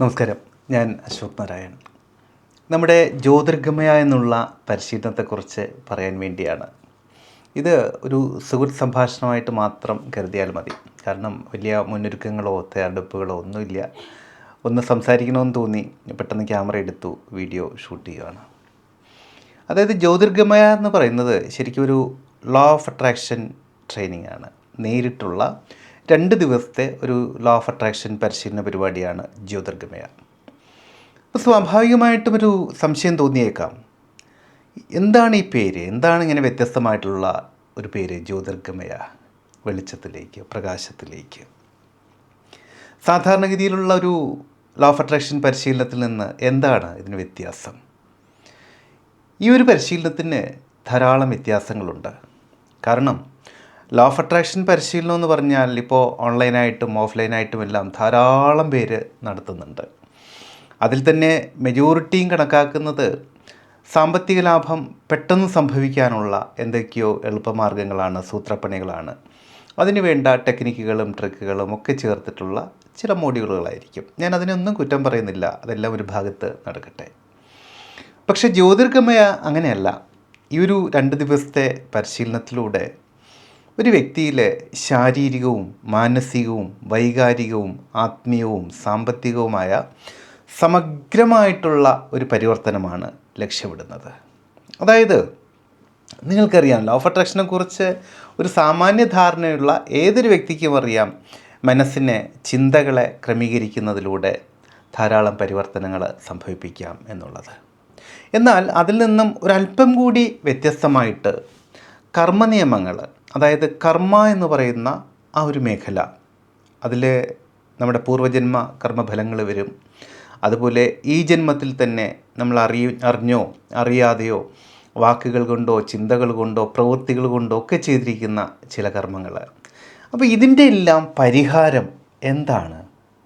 നമസ്കാരം. ഞാൻ അശോക് നാരായൺ നമ്മുടെ ജ്യോതിർഗമയ എന്നുള്ള പരിശീലനത്തെക്കുറിച്ച് പറയാൻ വേണ്ടിയാണ്. ഇത് ഒരു സുഹൃത്ത് സംഭാഷണമായിട്ട് മാത്രം കരുതിയാൽ മതി. കാരണം വലിയ മുന്നൊരുക്കങ്ങളോ തയ്യാറെടുപ്പുകളോ ഒന്നുമില്ല. ഒന്ന് സംസാരിക്കണമെന്ന് തോന്നി പെട്ടെന്ന് ക്യാമറ എടുത്തു വീഡിയോ ഷൂട്ട് ചെയ്യുകയാണ് അതായത് ജ്യോതിർഗമയ എന്ന് പറയുന്നത് ശരിക്കും ഒരു ലോ ഓഫ് അട്രാക്ഷൻ ട്രെയിനിങ് ആണ്. നേരിട്ടുള്ള രണ്ട് ദിവസത്തെ ഒരു ലോ ഓഫ് അട്രാക്ഷൻ പരിശീലന പരിപാടിയാണ് ജ്യോതിർഗമയ. അപ്പോൾ സ്വാഭാവികമായിട്ടും ഒരു സംശയം തോന്നിയേക്കാം. എന്താണ് ഈ പേര്? എന്താണ് ഇങ്ങനെ വ്യത്യസ്തമായിട്ടുള്ള ഒരു പേര് ജ്യോതിർഗമയ വെളിച്ചത്തിലേക്ക് പ്രകാശത്തിലേക്ക്? സാധാരണഗതിയിലുള്ള ഒരു ലോ ഓഫ് അട്രാക്ഷൻ പരിശീലനത്തിൽ നിന്ന് എന്താണ് ഇതിന് വ്യത്യാസം? ഈ ഒരു പരിശീലനത്തിന് ധാരാളം വ്യത്യാസങ്ങളുണ്ട്. കാരണം ലോ ഓഫ് അട്രാക്ഷൻ പരിശീലനം എന്ന് പറഞ്ഞാൽ ഇപ്പോൾ ഓൺലൈനായിട്ടും ഓഫ്ലൈനായിട്ടും എല്ലാം ധാരാളം പേര് നടത്തുന്നുണ്ട്. അതിൽ തന്നെ മെജോറിറ്റിയും കണക്കാക്കുന്നത് സാമ്പത്തിക ലാഭം പെട്ടെന്ന് സംഭവിക്കാനുള്ള എന്തൊക്കെയോ എളുപ്പമാർഗങ്ങളാണ് സൂത്രപ്പണികളാണ്. അതിനുവേണ്ട ടെക്നിക്കുകളും ട്രിക്കുകളും ഒക്കെ ചേർത്തിട്ടുള്ള ചില മോഡ്യൂളുകളായിരിക്കും ഞാൻ അതിനൊന്നും കുറ്റം പറയുന്നില്ല. അതെല്ലാം ഒരു ഭാഗത്ത് നടക്കട്ടെ. പക്ഷേ ജ്യോതിർഗമയ അങ്ങനെയല്ല. ഈ ഒരു രണ്ട് ദിവസത്തെ പരിശീലനത്തിലൂടെ ഒരു വ്യക്തിയിലെ ശാരീരികവും മാനസികവും വൈകാരികവും ആത്മീയവും സാമ്പത്തികവുമായ സമഗ്രമായിട്ടുള്ള ഒരു പരിവർത്തനമാണ് ലക്ഷ്യമിടുന്നത്. അതായത് നിങ്ങൾക്കറിയാം ലോ ഓഫ് അട്രാക്ഷനെ കുറിച്ച് ഒരു സാമാന്യ ധാരണയുള്ള ഏതൊരു വ്യക്തിക്കും അറിയാം മനസ്സിനെ ചിന്തകളെ ക്രമീകരിക്കുന്നതിലൂടെ ധാരാളം പരിവർത്തനങ്ങൾ സംഭവിപ്പിക്കാം എന്നുള്ളത്. എന്നാൽ അതിൽ നിന്നും ഒരല്പം കൂടി വ്യത്യസ്തമായിട്ട് കർമ്മനിയമങ്ങൾ അതായത് കർമ്മ എന്ന് പറയുന്ന ആ ഒരു മേഖല. അതിൽ നമ്മുടെ പൂർവജന്മ കർമ്മഫലങ്ങൾ വരും. അതുപോലെ ഈ ജന്മത്തിൽ തന്നെ നമ്മൾ അറിയ അറിഞ്ഞോ അറിയാതെയോ വാക്കുകൾ കൊണ്ടോ ചിന്തകൾ കൊണ്ടോ പ്രവൃത്തികൾ കൊണ്ടോ ഒക്കെ ചെയ്തിരിക്കുന്ന ചില കർമ്മങ്ങൾ അപ്പോൾ ഇതിന്റെ എല്ലാം പരിഹാരം എന്താണ്?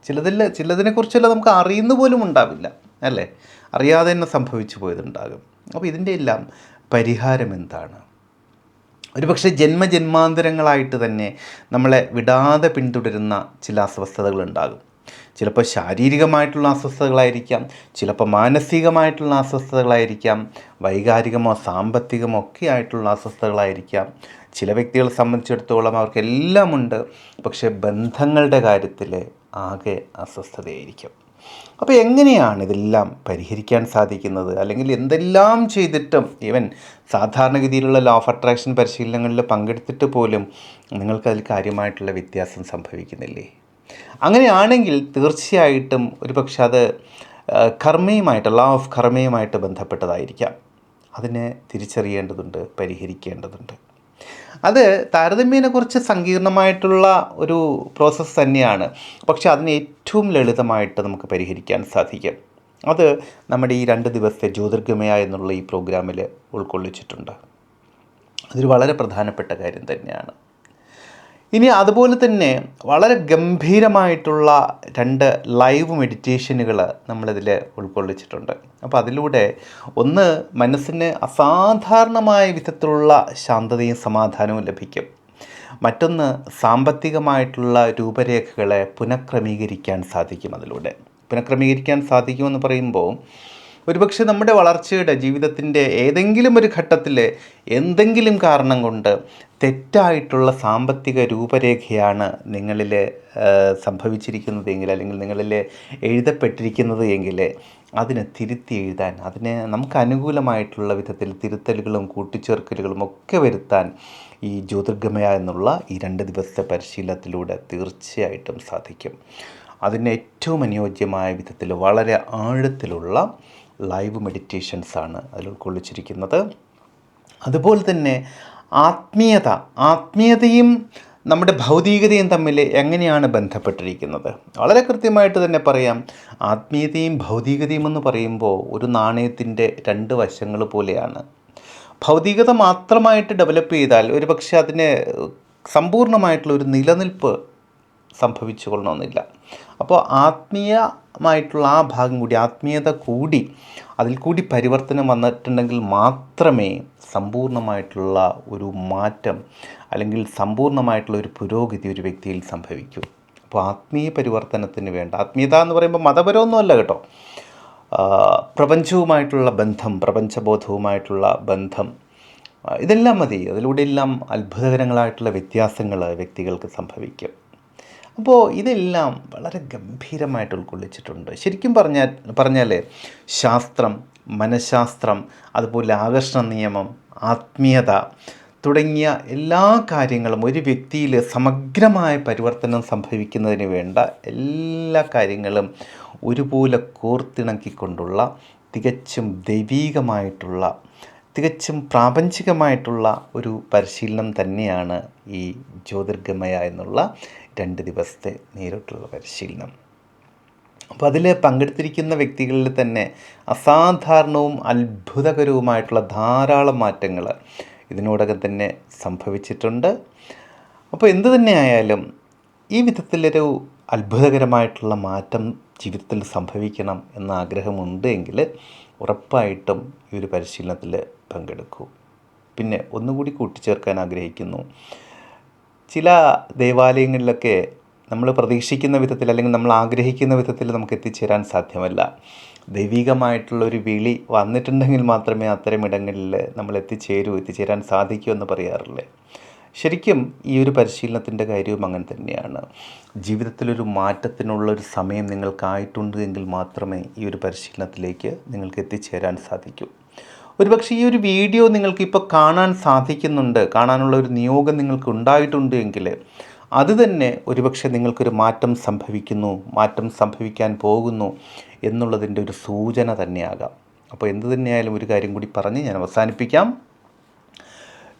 ചിലതിൽ ചിലതിനെക്കുറിച്ചല്ല നമുക്ക് അറിയുന്ന പോലും ഉണ്ടാവില്ല അല്ലേ? അറിയാതെ തന്നെ സംഭവിച്ചു പോയതുണ്ടാകും. അപ്പോൾ ഇതിന്റെ എല്ലാം പരിഹാരം എന്താണ്? ഒരുപക്ഷെ ജന്മജന്മാന്തരങ്ങളായിട്ട് തന്നെ നമ്മളെ വിടാതെ പിന്തുടരുന്ന ചില അസ്വസ്ഥതകളുണ്ടാകും. ചിലപ്പോൾ ശാരീരികമായിട്ടുള്ള അസ്വസ്ഥതകളായിരിക്കാം ചിലപ്പോൾ മാനസികമായിട്ടുള്ള അസ്വസ്ഥതകളായിരിക്കാം വൈകാരികമോ സാമ്പത്തികമോ ഒക്കെ ആയിട്ടുള്ള അസ്വസ്ഥതകളായിരിക്കാം. ചില വ്യക്തികളെ സംബന്ധിച്ചിടത്തോളം അവർക്കെല്ലാമുണ്ട് പക്ഷേ ബന്ധങ്ങളുടെ കാര്യത്തിൽ ആകെ അസ്വസ്ഥതയായിരിക്കും. അപ്പോൾ എങ്ങനെയാണ് ഇതെല്ലാം പരിഹരിക്കാൻ സാധിക്കുന്നത്? അല്ലെങ്കിൽ എന്തെല്ലാം ചെയ്തിട്ടും ഈവൻ സാധാരണഗതിയിലുള്ള ലോ ഓഫ് അട്രാക്ഷൻ പരിശീലനങ്ങളിൽ പങ്കെടുത്തിട്ട് പോലും നിങ്ങൾക്കതിൽ കാര്യമായിട്ടുള്ള വ്യത്യാസം സംഭവിക്കുന്നില്ലേ? അങ്ങനെയാണെങ്കിൽ തീർച്ചയായിട്ടും ഒരു പക്ഷെ അത് കർമ്മയുമായിട്ട് ലോ ഓഫ് കർമ്മയുമായിട്ട് ബന്ധപ്പെട്ടതായിരിക്കാം. അതിനെ തിരിച്ചറിയേണ്ടതുണ്ട് പരിഹരിക്കേണ്ടതുണ്ട്. അത് താരതമ്യേന കുറച്ച് സങ്കീർണമായിട്ടുള്ള ഒരു പ്രോസസ്സ് തന്നെയാണ്. പക്ഷെ അതിന് ഏറ്റവും ലളിതമായിട്ട് നമുക്ക് പരിഹരിക്കാൻ സാധിക്കും. അത് നമ്മുടെ ഈ രണ്ട് ദിവസത്തെ ജ്യോതിർഗമയ എന്നുള്ള ഈ പ്രോഗ്രാമിൽ ഉൾക്കൊള്ളിച്ചിട്ടുണ്ട്. അതൊരു വളരെ പ്രധാനപ്പെട്ട കാര്യം തന്നെയാണ്. ഇനി അതുപോലെ തന്നെ വളരെ ഗംഭീരമായിട്ടുള്ള രണ്ട് ലൈവ് മെഡിറ്റേഷനുകൾ നമ്മളിതിൽ ഉൾക്കൊള്ളിച്ചിട്ടുണ്ട്. അപ്പോൾ അതിലൂടെ ഒന്ന് മനസ്സിന് അസാധാരണമായ വിധത്തിലുള്ള ശാന്തതയും സമാധാനവും ലഭിക്കും. മറ്റൊന്ന് സാമ്പത്തികമായിട്ടുള്ള രൂപരേഖകളെ പുനഃക്രമീകരിക്കാൻ സാധിക്കും അതിലൂടെ. പുനഃക്രമീകരിക്കാൻ സാധിക്കുമെന്ന് പറയുമ്പോൾ ഒരുപക്ഷെ നമ്മുടെ വളർച്ചയുടെ ജീവിതത്തിന്റെ ഏതെങ്കിലും ഒരു ഘട്ടത്തിൽ എന്തെങ്കിലും കാരണം കൊണ്ട് തെറ്റായിട്ടുള്ള സാമ്പത്തിക രൂപരേഖയാണ് നിങ്ങളിൽ സംഭവിച്ചിരിക്കുന്നത് എങ്കിൽ അല്ലെങ്കിൽ നിങ്ങളിൽ എഴുതപ്പെട്ടിരിക്കുന്നത് എങ്കിൽ അതിനെ തിരുത്തി എഴുതാൻ അതിനെ നമുക്ക് അനുകൂലമായിട്ടുള്ള വിധത്തിൽ തിരുത്തലുകളും കൂട്ടിച്ചേർക്കലുകളും ഒക്കെ വരുത്താൻ ഈ ജ്യോതിർഗമയ എന്നുള്ള ഈ രണ്ട് ദിവസത്തെ പരിശീലനത്തിലൂടെ തീർച്ചയായിട്ടും സാധിക്കും. അതിന് ഏറ്റവും അനുയോജ്യമായ വിധത്തിൽ വളരെ ആഴത്തിലുള്ള ലൈവ് മെഡിറ്റേഷൻസാണ് അതിൽ ഉൾക്കൊള്ളിച്ചിരിക്കുന്നത്. അതുപോലെ തന്നെ ആത്മീയത ആത്മീയതയും നമ്മുടെ ഭൗതികതയും തമ്മിൽ എങ്ങനെയാണ് ബന്ധപ്പെട്ടിരിക്കുന്നത്? വളരെ കൃത്യമായിട്ട് തന്നെ പറയാം. ആത്മീയതയും ഭൗതികതയും എന്ന് പറയുമ്പോൾ ഒരു നാണയത്തിന്റെ രണ്ട് വശങ്ങൾ പോലെയാണ്. ഭൗതികത മാത്രമായിട്ട് ഡെവലപ്പ് ചെയ്താൽ ഒരു പക്ഷേ അതിന് സമ്പൂർണമായിട്ടുള്ള ഒരു നിലനിൽപ്പ് സംഭവിച്ചു കൊള്ളണമെന്നില്ല. അപ്പോൾ ആത്മീയമായിട്ടുള്ള ആ ഭാഗം കൂടി ആത്മീയത കൂടി അതിൽ കൂടി പരിവർത്തനം വന്നിട്ടുണ്ടെങ്കിൽ മാത്രമേ സമ്പൂർണമായിട്ടുള്ള ഒരു മാറ്റം അല്ലെങ്കിൽ സമ്പൂർണമായിട്ടുള്ള ഒരു പുരോഗതി ഒരു വ്യക്തിയിൽ സംഭവിക്കൂ. അപ്പോൾ ആത്മീയ പരിവർത്തനത്തിന് വേണ്ട ആത്മീയത എന്ന് പറയുമ്പോൾ മതപരമൊന്നുമല്ല കേട്ടോ. പ്രപഞ്ചവുമായിട്ടുള്ള ബന്ധം പ്രപഞ്ചബോധവുമായിട്ടുള്ള ബന്ധം ഇതെല്ലാം മതി. അതിലൂടെയെല്ലാം അത്ഭുതകരങ്ങളായിട്ടുള്ള വ്യത്യാസങ്ങൾ വ്യക്തികൾക്ക് സംഭവിക്കും. അപ്പോൾ ഇതെല്ലാം വളരെ ഗംഭീരമായിട്ട് ഉൾക്കൊള്ളിച്ചിട്ടുണ്ട്. ശരിക്കും പറഞ്ഞാൽ പറഞ്ഞാൽ ശാസ്ത്രം മനഃശാസ്ത്രം അതുപോലെ ആകർഷണ നിയമം ആത്മീയത തുടങ്ങിയ എല്ലാ കാര്യങ്ങളും ഒരു വ്യക്തിയിൽ സമഗ്രമായ പരിവർത്തനം സംഭവിക്കുന്നതിന് വേണ്ട എല്ലാ കാര്യങ്ങളും ഒരുപോലെ കോർത്തിണക്കിക്കൊണ്ടുള്ള തികച്ചും ദൈവീകമായിട്ടുള്ള തികച്ചും പ്രാപഞ്ചികമായിട്ടുള്ള ഒരു പരിശീലനം തന്നെയാണ് ഈ ജ്യോതിർഗമയ എന്നുള്ള രണ്ട് ദിവസത്തെ നേരിട്ടുള്ള പരിശീലനം. അപ്പോൾ അതിൽ പങ്കെടുത്തിരിക്കുന്ന വ്യക്തികളിൽ തന്നെ അസാധാരണവും അത്ഭുതകരവുമായിട്ടുള്ള ധാരാളം മാറ്റങ്ങൾ ഇതിനോടകം തന്നെ സംഭവിച്ചിട്ടുണ്ട്. അപ്പോൾ എന്തു തന്നെയായാലും ഈ വിധത്തിലൊരു അത്ഭുതകരമായിട്ടുള്ള മാറ്റം ജീവിതത്തിൽ സംഭവിക്കണം എന്ന ആഗ്രഹമുണ്ട് എങ്കിൽ ഉറപ്പായിട്ടും ഈ ഒരു പരിശീലനത്തിൽ പങ്കെടുക്കൂ. പിന്നെ ഒന്നുകൂടി കൂട്ടിച്ചേർക്കാൻ ആഗ്രഹിക്കുന്നു. ചില ദേവാലയങ്ങളിലൊക്കെ നമ്മൾ പ്രതീക്ഷിക്കുന്ന വിധത്തിൽ അല്ലെങ്കിൽ നമ്മൾ ആഗ്രഹിക്കുന്ന വിധത്തിൽ നമുക്ക് എത്തിച്ചേരാൻ സാധ്യമല്ല. ദൈവികമായിട്ടുള്ള ഒരു വിളി വന്നിട്ടുണ്ടെങ്കിൽ മാത്രമേ അത്തരം ഇടങ്ങളിൽ നമ്മൾ എത്തിച്ചേരൂ എത്തിച്ചേരാൻ സാധിക്കൂ എന്ന് പറയാറില്ലേ? ശരിക്കും ഈ ഒരു പരിശീലനത്തിന്റെ കാര്യവും അങ്ങനെ തന്നെയാണ്. ജീവിതത്തിലൊരു മാറ്റത്തിനുള്ളൊരു സമയം നിങ്ങൾക്കായിട്ടുണ്ട് എങ്കിൽ മാത്രമേ ഈ ഒരു പരിശീലനത്തിലേക്ക് നിങ്ങൾക്ക് എത്തിച്ചേരാൻ സാധിക്കൂ. ഒരുപക്ഷെ ഈ ഒരു വീഡിയോ നിങ്ങൾക്ക് ഇപ്പോൾ കാണാൻ സാധിക്കുന്നുണ്ട് കാണാനുള്ള ഒരു നിയോഗം നിങ്ങൾക്ക് ഉണ്ടായിട്ടുണ്ട് എങ്കിൽ അത് തന്നെ ഒരുപക്ഷെ നിങ്ങൾക്കൊരു മാറ്റം സംഭവിക്കുന്നു മാറ്റം സംഭവിക്കാൻ പോകുന്നു എന്നുള്ളതിന്റെ ഒരു സൂചന തന്നെയാകാം. അപ്പോൾ എന്ത് തന്നെയായാലും ഒരു കാര്യം കൂടി പറഞ്ഞ് ഞാൻ അവസാനിപ്പിക്കാം.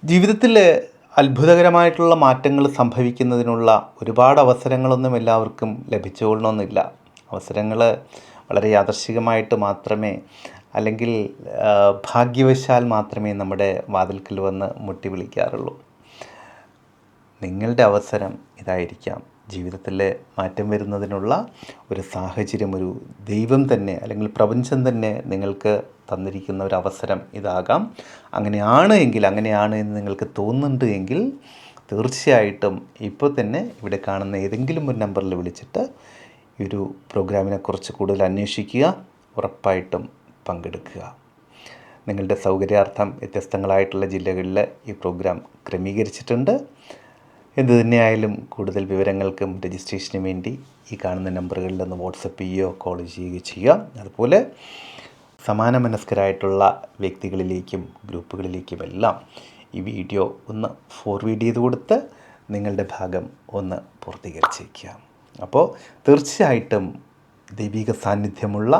ജീവിതത്തിൽ അത്ഭുതകരമായിട്ടുള്ള മാറ്റങ്ങൾ സംഭവിക്കുന്നതിനുള്ള ഒരുപാട് അവസരങ്ങളൊന്നും എല്ലാവർക്കും ലഭിച്ചുകൊള്ളണമെന്നില്ല. അവസരങ്ങൾ വളരെ യാദർശികമായിട്ട് മാത്രമേ അല്ലെങ്കിൽ ഭാഗ്യവശാൽ മാത്രമേ നമ്മുടെ വാതിൽക്കൽ വന്ന് മുട്ടി വിളിക്കാറുള്ളൂ. നിങ്ങളുടെ അവസരം ഇതായിരിക്കാം. ജീവിതത്തിൽ മാറ്റം വരുന്നതിനുള്ള ഒരു സാഹചര്യം ഒരു ദൈവം തന്നെ അല്ലെങ്കിൽ പ്രപഞ്ചം തന്നെ നിങ്ങൾക്ക് തന്നിരിക്കുന്ന ഒരു അവസരം ഇതാകാം. അങ്ങനെയാണ് എങ്കിൽ അങ്ങനെയാണ് എന്ന് നിങ്ങൾക്ക് തോന്നുന്നുണ്ട് എങ്കിൽ തീർച്ചയായിട്ടും ഇപ്പോൾ തന്നെ ഇവിടെ കാണുന്ന ഏതെങ്കിലും ഒരു നമ്പറിൽ വിളിച്ചിട്ട് ഈ ഒരു പ്രോഗ്രാമിനെ കുറിച്ച് കൂടുതൽ അന്വേഷിക്കുക ഉറപ്പായിട്ടും പങ്കെടുക്കുക. നിങ്ങളുടെ സൗകര്യാർത്ഥം വ്യത്യസ്തങ്ങളായിട്ടുള്ള ജില്ലകളിൽ ഈ പ്രോഗ്രാം ക്രമീകരിച്ചിട്ടുണ്ട്. എന്ത് തന്നെയായാലും കൂടുതൽ വിവരങ്ങൾക്കും രജിസ്ട്രേഷനും വേണ്ടി ഈ കാണുന്ന നമ്പറുകളിൽ ഒന്ന് വാട്സപ്പ് ചെയ്യുകയോ കോൾ ചെയ്യുകയോ ചെയ്യുക. അതുപോലെ സമാന മനസ്കരായിട്ടുള്ള വ്യക്തികളിലേക്കും ഗ്രൂപ്പുകളിലേക്കും എല്ലാം ഈ വീഡിയോ ഒന്ന് ഫോർവേഡ് ചെയ്ത് കൊടുത്ത് നിങ്ങളുടെ ഭാഗം ഒന്ന് പൂർത്തീകരിച്ചേക്കുക. അപ്പോൾ തീർച്ചയായിട്ടും ദൈവിക സാന്നിധ്യമുള്ള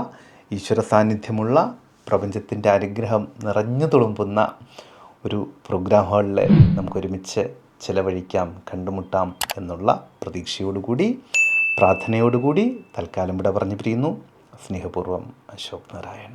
ഈശ്വര സാന്നിധ്യമുള്ള പ്രപഞ്ചത്തിന്റെ അനുഗ്രഹം നിറഞ്ഞു തുളുമ്പുന്ന ഒരു പ്രോഗ്രാം ഹാളിൽ നമുക്കൊരുമിച്ച് ചിലവഴിക്കാം കണ്ടുമുട്ടാം എന്നുള്ള പ്രതീക്ഷയോടുകൂടി പ്രാർത്ഥനയോടുകൂടി തൽക്കാലം ഇവിടെ പറഞ്ഞു പിരിയുന്നു സ്നേഹപൂർവം അശോക് നാരായൺ.